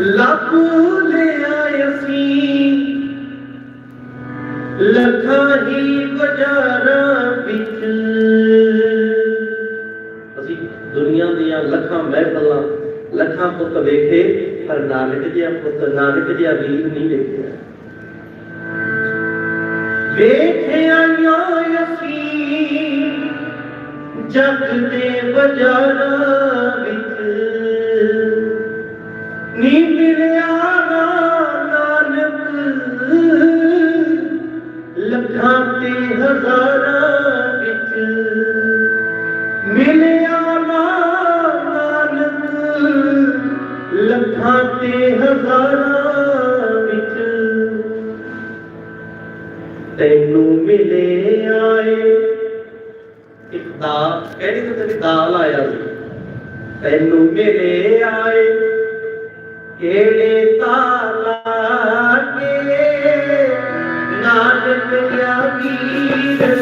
ਲੱਭ ਲਿਆ ਅਸੀਂ ਲੱਖਾਂ ਹੀ ਬਾਜ਼ਾਰਾਂ ਵਿੱਚ ਅਸੀਂ ਦੁਨੀਆ ਦੀਆਂ ਲੱਖਾਂ ਮਹਿਫਲਾਂ ਲੱਖਾਂ ਪੁੱਤ ਵੇਖੇ ਪਰ ਨਾਨਕ ਜਿਹਾ ਪੁੱਤ ਜਗ ਦੇ ਬਾਜ਼ਾਰਾਂ ਵਿੱਚ ਕਹਿੰਦੀ ਤੇ ਸੀ। ਤੈਨੂੰ ਮਿਲੇ ਆਏ ਕਿਹੜੇ ਤਾਲਾ ਕੇ? ਨਾਨਕ ਗਿਆ ਵੀਰ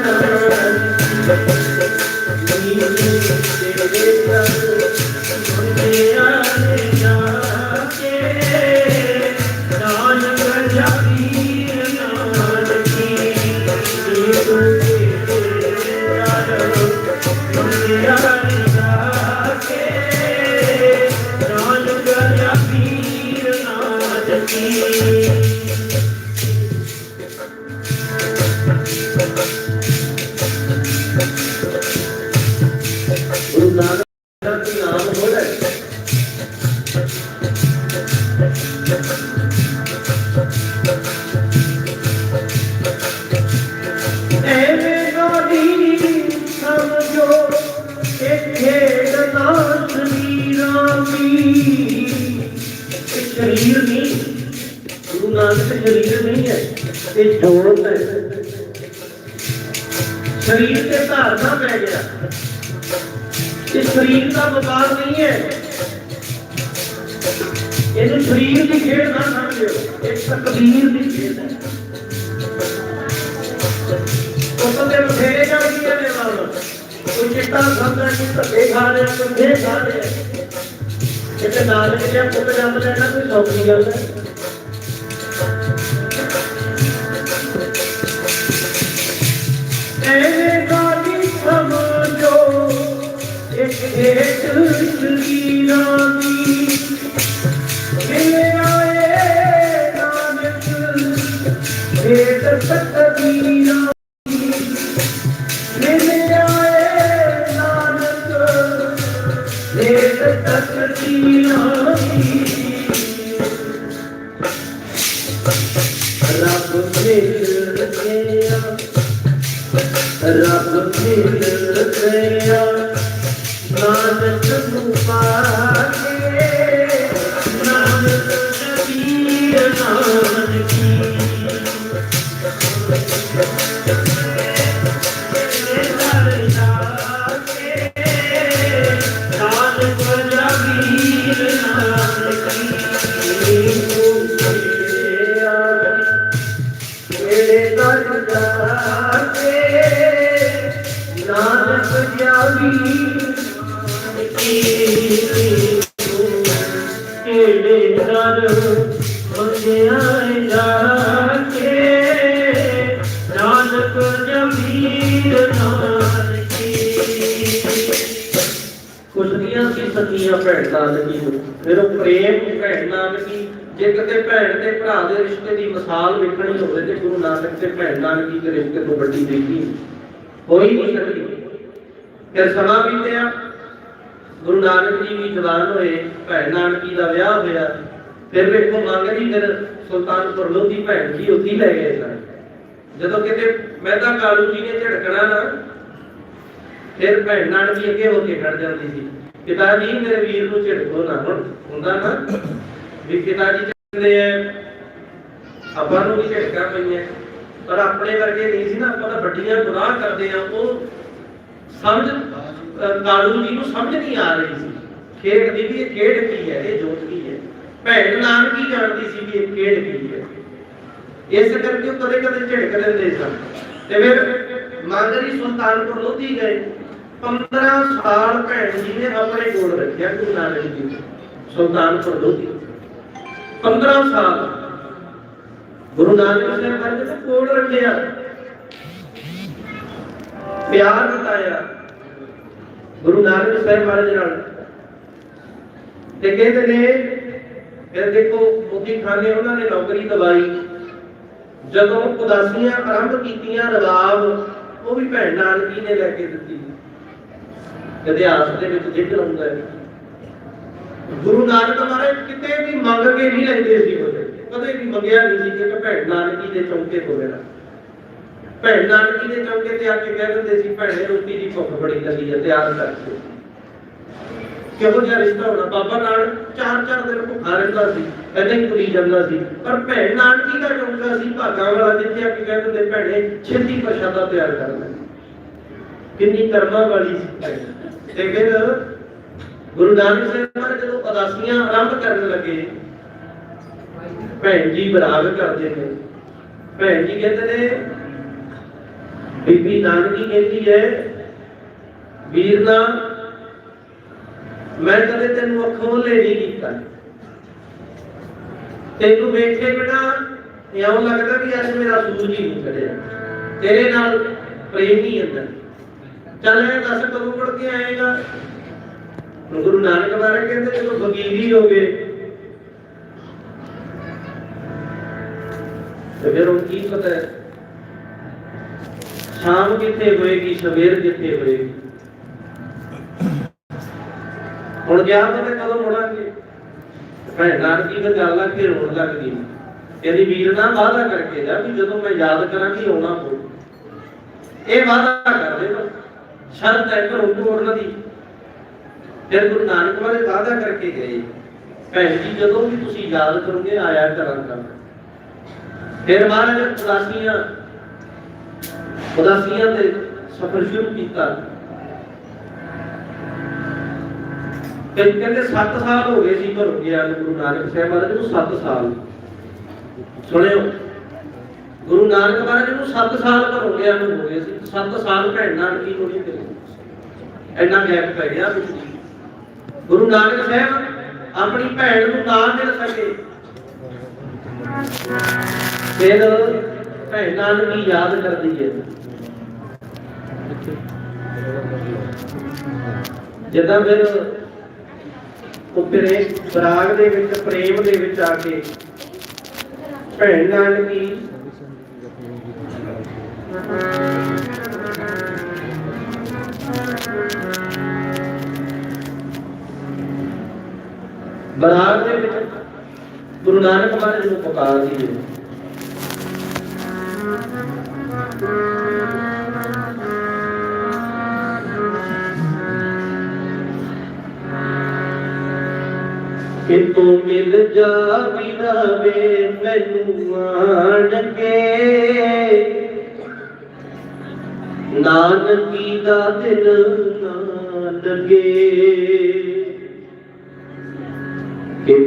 ਨਾਲ ਕੀ ਇਹ ਜੋਤ ਹੈ ਸਰੀਰ ਤੇ ਧਾਰਨਾ ਪੈ ਗਿਆ। ਇਹ ਸਰੀਰ ਦਾ ਵਪਾਰ ਨਹੀਂ ਹੈ। ਇਹਨੂੰ ਸਰੀਰ ਦੀ ਖੇਡ ਨਾ ਸਮਝਿਓ। ਇਹ ਤਕਦੀਰ ਦੀ ਖੇਡ ਹੈ। ਉਸ ਦੇ ਬਥੇਰੇ ਜਾਂਦੀਆਂ ਨੇ ਨਾਲ। ਕੋਈ ਚਿੱਟਾ ਖਾਂਦਾ ਕੋਈ ਧੱਕੇ ਖਾ ਰਿਹਾ, ਕੋਈ ਦੇ ਖਾ ਰਿਹਾ। ਕਿਤੇ ਨਾਲ ਕਿਤੇ ਪੁੱਤ ਜੰਮ ਲੈਣਾ, ਕੋਈ ਸੌਖੀ ਗੱਲ ਹੈ। ਹੇਠ ਤਕਦੀਰਾਂ ਦੀ ਸਤੀਆਂ ਭੈਣ ਨਾਨਕੀ ਨੂੰ ਫਿਰ ਪ੍ਰੇਮ ਭੈਣ ਨਾਨਕੀ ਜੇ ਕਿਤੇ ਭੈਣ ਤੇ ਭਰਾ ਦੇ ਰਿਸ਼ਤੇ ਦੀ ਮਿਸਾਲ ਵੇਖਣੀ ਹੋਵੇ ਤੇ ਗੁਰੂ ਨਾਨਕ ਤੇ ਭੈਣ ਨਾਨਕੀ ਦੇ ਰਿਸ਼ਤੇ ਤੋਂ ਵੱਡੀ ਬੇਟੀ ਹੋਈ ਨਹੀਂ ਸਕਦੀ ਫਿਰ ਸਮਾਂ ਬੀਤਿਆ ਗੁਰੂ ਨਾਨਕ ਜੀ ਵੀ ਜਵਾਨ ਹੋਏ, ਭੈਣ ਨਾਨਕੀ ਦਾ ਵਿਆਹ ਹੋਇਆ, ਫਿਰ ਵੇਖੋ ਮੰਗ ਜੀ ਫਿਰ ਸੁਲਤਾਨਪੁਰ ਲੋਧੀ ਭੈਣ ਜੀ ਉੱਥੇ ਲੈ ਗਏ ਸਨ। ਜਦੋਂ ਕਿਤੇ ਮਹਿਤਾ ਕਾਲੂ ਜੀ ਨੇ ਝੜਕਣਾ ਨਾ, ਫਿਰ ਭੈਣ ਨਾਨਕੀ ਅੱਗੇ ਹੋ ਕੇ ਖੜ ਜਾਂਦੀ ਸੀ। ਪਿਤਾ ਜੀ ਮੇਰੇ ਵੀਰ ਨੂੰ ਝਿੜਕੋ ਨਾ, ਹੁਣ ਹੁੰਦਾ ਨਾ ਵੀ ਪਿਤਾ ਜੀ ਕਹਿੰਦੇ ਆ, ਆਪਾਂ ਨੂੰ ਵੀ ਝਿੜਕਾਂ ਪਈਆਂ। ਪਰ ਆਪਣੇ ਵਰਗੇ ਨਹੀਂ ਸੀ ਨਾ, ਆਪਾਂ ਤਾਂ ਵੱਡੀਆਂ ਗੁਨਾਹ ਕਰਦੇ ਆ, ਉਹ ਸਮਝ ਅਹ ਕਾਲੂ ਜੀ ਨੂੰ ਸਮਝ ਨਹੀਂ ਆ ਰਹੀ ਸੀ। ਖੇਡ ਦੀ ਵੀ ਇਹ ਖੇਡ ਕੀ ਹੈ ਇਹ ਜੋਤ ਕੀ ਹੈ? ਭੈਣ ਨਾਨਕੀ ਜਾਣਦੀ ਸੀ ਵੀ ਇਹ ਖੇਡ ਕੀ ਹੈ? ਇਸ ਕਰਕੇ ਉਹ ਕਦੇ ਕਦੇ ਝਿੜਕ ਲੈਂਦੇ ਸਨ। ਤੇ ਫਿਰ ਮੰਗਰੀ ਸੁਲਤਾਨਪੁਰ ਲੋਧੀ ਗਏ। 15 ਸਾਲ ਭੈਣ ਜੀ ਨੇ ਆਪਣੇ ਕੋਲ ਰੱਖਿਆ ਗੁਰੂ ਨਾਨਕ ਜੀ ਨੂੰ, ਸੁਲਤਾਨਪੁਰ ਲੋਧੀ। 15 ਸਾਲ। ਗੁਰੂ ਨਾਨਕ ਸਾਹਿਬ ਮਹਾਰਾਜ ਦੇ ਕੋਲ ਰੱਖਿਆ। ਪਿਆਰ ਬਤਾਇਆ ਗੁਰੂ ਨਾਨਕ ਸਾਹਿਬ ਮਹਾਰਾਜ ਨਾਲ। ਤੇ ਕਹਿੰਦੇ ਨੇ, ਫਿਰ ਦੇਖੋ ਮੋਦੀ ਖਾਨੇ ਉਹਨਾਂ ਨੇ ਨੌਕਰੀ ਦਵਾਈ। ਜਦੋਂ ਉਦਾਸੀਆਂ ਆਰੰਭ ਕੀਤੀਆਂ ਰਵਾਬ ਉਹ ਵੀ ਭੈਣ ਨਾਨਕੀ ਨੇ ਲੈ ਕੇ ਦਿੱਤੀ। ਇਤਿਹਾਸ ਦੇ ਵਿੱਚ ਜ਼ਿਕਰ ਹੁੰਦਾ ਹੈ ਗੁਰੂ ਨਾਨਕ ਮਹਾਰਾਜ ਕਿਤੇ ਵੀ ਮੰਗ ਕੇ ਨਹੀਂ ਲੈਂਦੇ ਸੀ ਉਹਦੇ। ਕਦੇ ਵੀ ਮੰਗਿਆ ਨਹੀਂ ਸੀ ਕਿ ਭੈਣ ਨਾਨਕੀ ਦੇ ਚੌਂਕੇ ਤੋਂ ਲੈਣਾ ਭੈਣ ਨਾਨਕੀ ਦੇ ਚੌਂਕੇ ਤੇ ਆ ਕੇ ਕਹਿ ਦਿੰਦੇ ਸੀ, ਭੈਣੇ, ਰੋਟੀ ਦੀ ਭੁੱਖ ਬੜੀ ਲੱਗੀ ਹੈ ਤਿਆਰ ਕਰਕੇ ਕਿਹੋ ਜਿਹਾ ਰਿਸ਼ਤਾ ਹੋਣਾ? ਬਾਬਾ ਨਾਨਕ ਚਾਰ ਚਾਰ ਦਿਨ ਭੁੱਖਾ ਰਹਿੰਦਾ ਸੀ ਐਦਾਂ ਹੀ ਤੁਰੀ ਜਾਂਦਾ ਸੀ। ਪਰ ਭੈਣ ਨਾਨਕੀ ਦਾ ਚੌਂਕਾ ਸੀ, ਭਾਗਾਂ ਵਾਲਾ, ਜਿੱਥੇ ਆ ਕੇ ਕਹਿ ਦਿੰਦੇ, ਭੈਣੇ, ਛੇਤੀ ਪ੍ਰਸ਼ਾਦਾ ਤਿਆਰ ਕਰ ਲੈ। ਕਿੰਨੀ ਕਰਮਾਂ ਵਾਲੀ ਸੀ ਭੈਣ। ਤੇ ਫਿਰ ਗੁਰੂ ਨਾਨਕ ਸਾਹਿਬ ਮਹਾਰਾਜ ਜਦੋਂ ਉਦਾਸੀਆਂ ਆਰੰਭ ਕਰਨ ਲੱਗੇ, ਭੈਣ ਜੀ ਬਰਾਗ ਕਰਦੇ ਨੇ। ਭੈਣ ਜੀ ਕਹਿੰਦੇ ਨੇ ਬੀਬੀ ਨਾਨਕੀ ਕਹਿੰਦੀ ਹੈ ਵੀਰਨਾ ਮੈਂ ਕਦੇ ਤੈਨੂੰ ਅੱਖੋਂ ਲੈ ਕੀਤਾ। ਤੈਨੂੰ ਵੇਖੇ ਬਿਨਾ ਇਉਂ ਲੱਗਦਾ ਵੀ ਅੱਜ ਮੇਰਾ ਸੂਰਜ ਹੀ ਨਹੀਂ ਤੇਰੇ ਨਾਲ ਪ੍ਰੇਮ ਹੀ ਅੰਦਰ। ਚੱਲ ਇਹ ਦੱਸ ਕਦੋਂ ਮੁੜ ਕੇ ਆਏਗਾ? ਗੁਰੂ ਨਾਨਕ ਮਹਾਰਾਜ ਕਹਿੰਦੇ, ਜਦੋਂ ਫਕੀਰੀ ਹੋ ਗਏ ਤੇ ਫਿਰ ਉਹ ਕੀ ਪਤਾ ਹੈ? ਸ਼ਾਮ ਕਿੱਥੇ ਹੋਏਗੀ, ਸਵੇਰ ਕਿੱਥੇ ਹੋਏਗੀ। ਹੁਣ ਗਿਆ ਤੇ ਮੈਂ ਕਦੋਂ ਮੁੜਾਂਗੇ? ਭੈਣ ਨਾਨਕੀ ਫਿਰ ਗੱਲ ਆ ਕੇ ਰੋਣ ਲੱਗ ਗਈ। ਵੀਰ ਨਾ ਵਾਅਦਾ ਕਰਕੇ ਜਾ ਵੀ ਜਦੋਂ ਮੈਂ ਯਾਦ ਕਰਾਂਗੀ, ਆਉਣਾ ਪਊ ਇਹ ਵਾਅਦਾ ਕਰ ਦੇ ਸ਼ਰਤ ਹੈ ਘਰੋਂ ਤੋੜਨ ਦੀ ਫਿਰ ਗੁਰੂ ਨਾਨਕ ਵਾਲੇ ਵਾਅਦਾ ਕਰਕੇ ਗਏ। ਭੈਣ ਜੀ, ਜਦੋਂ ਵੀ ਤੁਸੀਂ ਯਾਦ ਕਰੋਗੇ, ਆਇਆ ਕਰਾਂਗਾ। ਫਿਰ ਮਹਾਰਾਜ, ਉਦਾਸੀਆਂ ਉਦਾਸੀਆਂ ਤੇ ਸਫ਼ਰ ਸ਼ੁਰੂ ਕੀਤਾ। ਤੇ ਕਹਿੰਦੇ 7 ਸਾਲ ਹੋ ਗਏ ਸੀ ਘਰੋਂ ਗਿਆ ਗੁਰੂ ਨਾਨਕ ਸਾਹਿਬ ਮਹਾਰਾਜ ਨੂੰ 7 ਸਾਲ। ਸੁਣਿਓ, ਗੁਰੂ ਨਾਨਕ ਮਹਾਰਾਜ ਨੂੰ 7 ਸਾਲ ਘਰੋਂ ਗਿਆ ਨੂੰ ਹੋ ਗਏ ਸੀ 7 ਸਾਲ ਭੈਣ ਨਾਨਕੀ ਨੂੰ ਨਹੀਂ ਮਿਲੇ। ਇੰਨਾ ਗੈਪ ਪੈ ਗਿਆ ਗੁਰੂ ਨਾਨਕ ਸਾਹਿਬ ਆਪਣੀ ਭੈਣ ਨੂੰ ਨਾ ਮਿਲ ਸਕੇ। ਫਿਰ ਭੈਣ ਨਾਨਕੀ ਯਾਦ ਕਰਦੀ ਹੈ। ਜਦੋਂ ਫਿਰ ਉਹ ਫਿਰ ਬਰਾਗ ਦੇ ਵਿੱਚ, ਪ੍ਰੇਮ ਦੇ ਵਿੱਚ ਆ ਕੇ ਭੈਣ ਨਾਨਕੀ ਬਰਾਗ ਦੇ ਵਿੱਚ ਗੁਰੂ ਨਾਨਕ ਮਹਾਰਾਜ ਨੂੰ ਪੁਕਾਰਦੀ ਹੈ। ਕਿ ਮਿਲ ਜਾ ਬਿਨਾਵੇ ਮੈਨੂੰ ਆਣ ਕੇ ਨਾਨਕੀ ਦਾ ਦਿਲ ਨਾ ਲੱਗੇ ਕਿ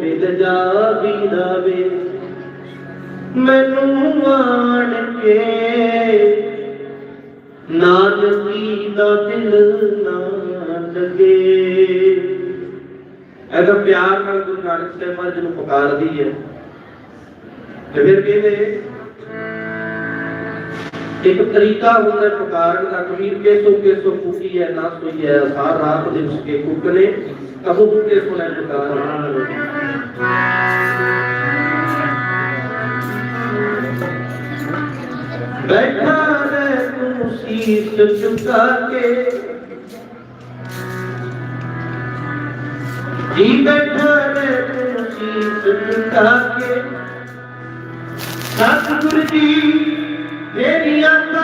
ਮਿਲ ਜਾ ਬਿਨਾਵੇ ਮੈਨੂੰ ਆਣ ਕੇ ਨਾਨਕੀ ਦਾ ਦਿਲ ਨਾ ਲੱਗੇ ਇਹਦਾ ਪਿਆਰ ਨਾਲ ਗੁਰੂ ਨਾਨਕ ਸਾਹਿਬ ਮਹਾਰਾਜ ਨੂੰ ਪੁਕਾਰਦੀ ਹੈ ਤੇ ਫਿਰ ਕਹਿੰਦੇ ਇੱਕ ਤਰੀਕਾ ਹੁੰਦਾ ਹੈ ਪੁਕਾਰਨ ਦਾ ਕਬੀਰ ਕੇ ਸੋ ਕੇ ਸੋ ਕੁਕੀ ਹੈ ਨਾ ਸੋਈ ਹੈ ਸਾਰ ਰਾਤ ਦਿਨ ਕੇ ਕੁਕਨੇ ਕਬੂ ਕੇ ਸੁਣੈ ਪੁਕਾਰ ਬੈਠਾ ਰਹਿ ਤੂੰ ਸੀਸ ਝੁਕਾ ਕੇ ਜੀ ਬੈਠਾ ਰਹਿ ਤੂੰ ਸੀਸ ਸਤਿਗੁਰ ਜੀ ਮੇਰੀ ਆਤਾ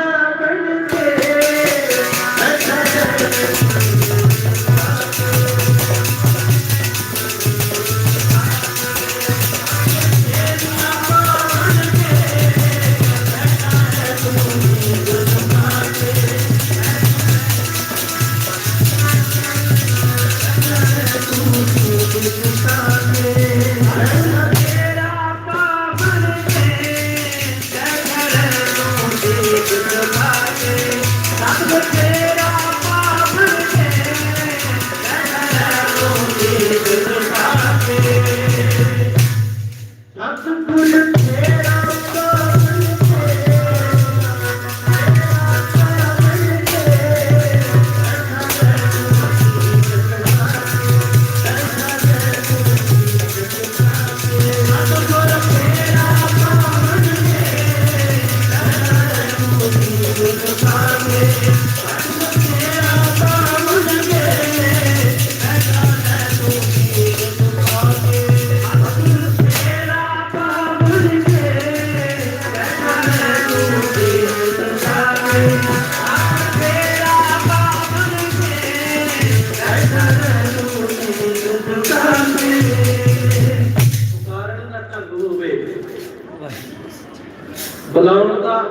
ਬੁਲਾਉਣ ਦਾ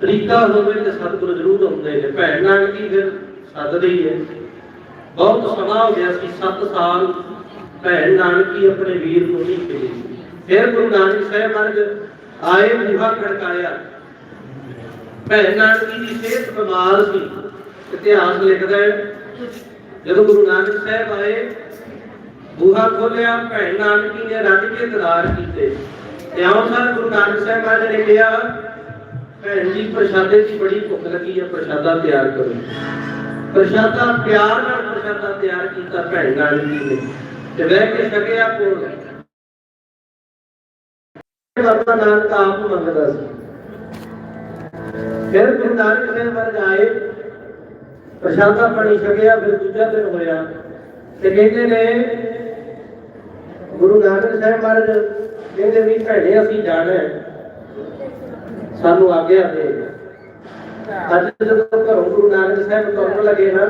ਤਰੀਕਾ ਹੋਵੇ ਤੇ ਸਤਿਗੁਰੂ ਜ਼ਰੂਰ ਹੁੰਦੇ ਨੇ। ਭੈਣ ਨਾਨਕੀ ਫਿਰ ਸੱਦਦੇ ਹੀ ਹੈ ਬਹੁਤ ਸਮਾਂ ਹੋ ਗਿਆ ਸੀ 7 ਸਾਲ ਭੈਣ ਨਾਨਕੀ ਆਪਣੇ ਵੀਰ ਨੂੰ ਨਹੀਂ ਮਿਲੀ। ਫਿਰ ਗੁਰੂ ਨਾਨਕ ਸਾਹਿਬ ਮਹਾਰਾਜ ਆਏ ਬੂਹਾ ਖੜਕਾਇਆ। ਭੈਣ ਨਾਨਕੀ ਦੀ ਸਿਹਤ ਬਿਮਾਰ ਸੀ। ਇਤਿਹਾਸ ਲਿਖਦਾ ਹੈ, ਜਦੋਂ ਗੁਰੂ ਨਾਨਕ ਸਾਹਿਬ ਆਏ ਬੂਹਾ ਖੋਲਿਆ ਭੈਣ ਨਾਨਕੀ ਨੇ ਰੱਜ ਕੇ ਦਰਾਰ ਕੀਤੇ। ਤੇ ਸਰ, ਗੁਰੂ ਨਾਨਕ ਸਾਹਿਬ ਮਹਾਰਾਜ ਨੇ ਕਿਹਾ, ਭੈਣ ਜੀ, ਪ੍ਰਸ਼ਾਦੇ ਦੀ ਬੜੀ ਭੁੱਖ ਲੱਗੀ ਹੈ, ਪ੍ਰਸ਼ਾਦਾ ਤਿਆਰ ਕਰੋ। ਪ੍ਰਸ਼ਾਦਾ ਪਿਆਰ ਨਾਲ ਪ੍ਰਸ਼ਾਦਾ ਤਿਆਰ ਕੀਤਾ ਭੈਣ ਨਾਨਕੀ ਨੇ। ਤੇ ਬਹਿ ਕੇ ਛਕਿਆ ਕੋਲ। ਬਾਬਾ ਨਾਨਕ ਆਪ ਮੰਗਦਾ ਸੀ। ਫਿਰ ਗੁਰੂ ਨਾਨਕ ਸਾਹਿਬ ਮਹਾਰਾਜ ਆਏ। ਪ੍ਰਸ਼ਾਦਾ ਪਾਣੀ ਛਕਿਆ, ਫਿਰ ਦੂਜਾ ਦਿਨ ਹੋਇਆ। ਤੇ ਕਹਿੰਦੇ ਨੇ, ਗੁਰੂ ਨਾਨਕ ਸਾਹਿਬ ਮਹਾਰਾਜ ਕਹਿੰਦੇ ਵੀ ਭੈਣੇ ਅਸੀਂ ਜਾਣਾ ਸਾਨੂੰ ਆਗਿਆ ਦੇ। ਅੱਜ ਜਦੋਂ ਘਰੋਂ ਗੁਰੂ ਨਾਨਕ ਸਾਹਿਬ ਤੁਰਨ ਲੱਗੇ ਨਾ